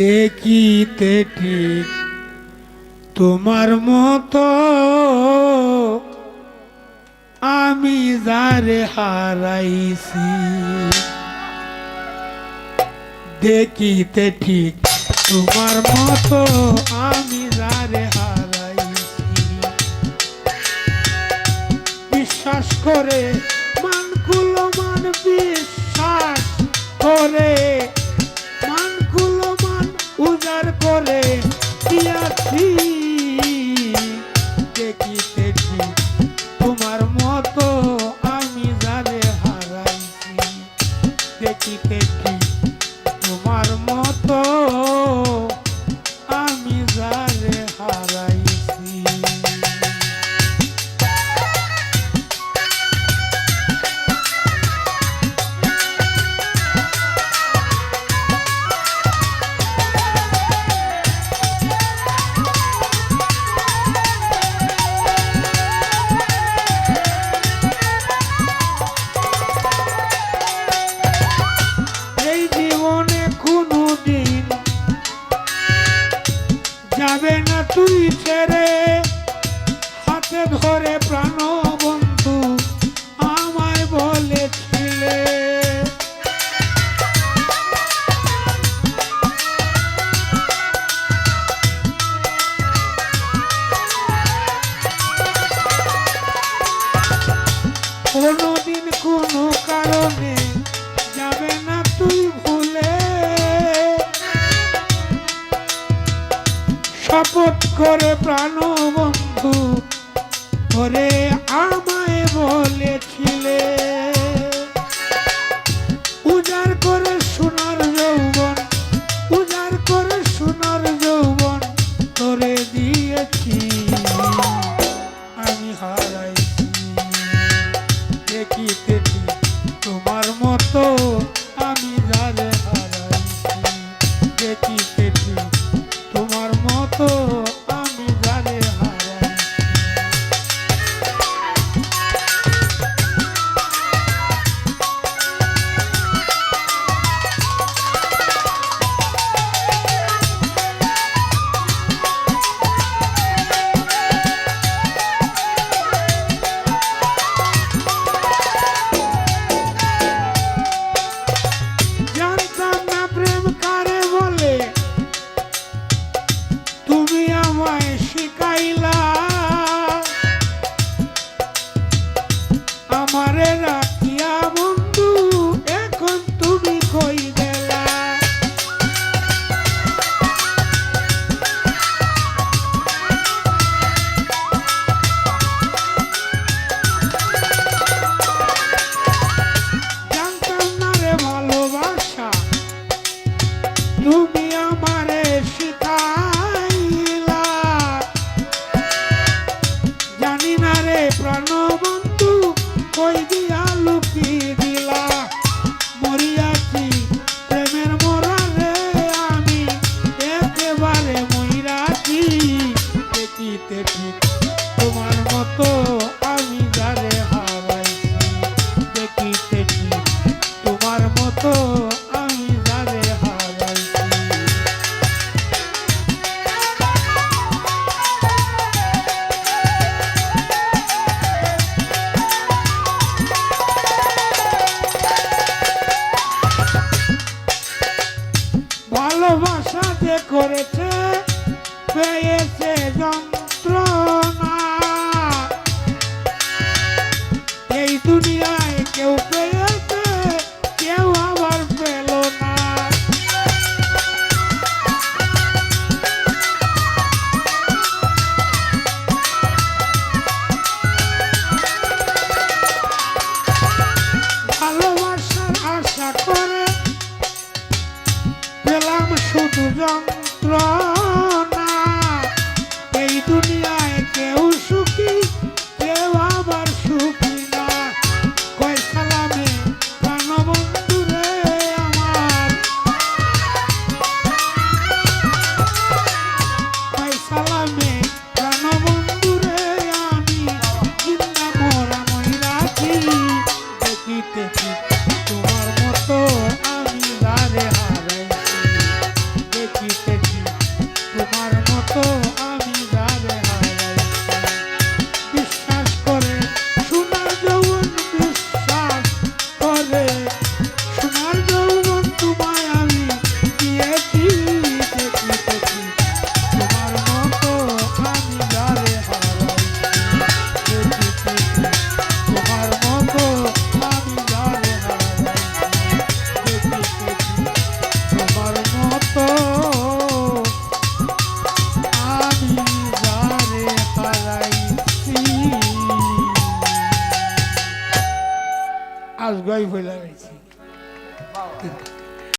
দেখিতে ঠিক তোমার মতো আমি যারে হারাইছি। দেখিতে ঠিক তোমার মতো আমি যারে হারাইছি। বিশ্বাস করে মানগুলো মান বিশ্বাস করে উজাড় করে দিয়াছি দেখিতে তোমার মতো আমি যারে হারাইছি। দেখিতে তোমার মতো যাবে না তুই ছেড়ে। হাতে ধরে প্রাণ বন্ধু আমায় বলেছিলে। কোনোদিন কোনো কারণে শপথ করে প্রাণ বন্ধু করে আমায় বলেছিলে। দেখিতে ঠিক। তোমার মতো আমি যারে তোমার মতো আমি ভালোবাসা যে দুনিয়া doi voi la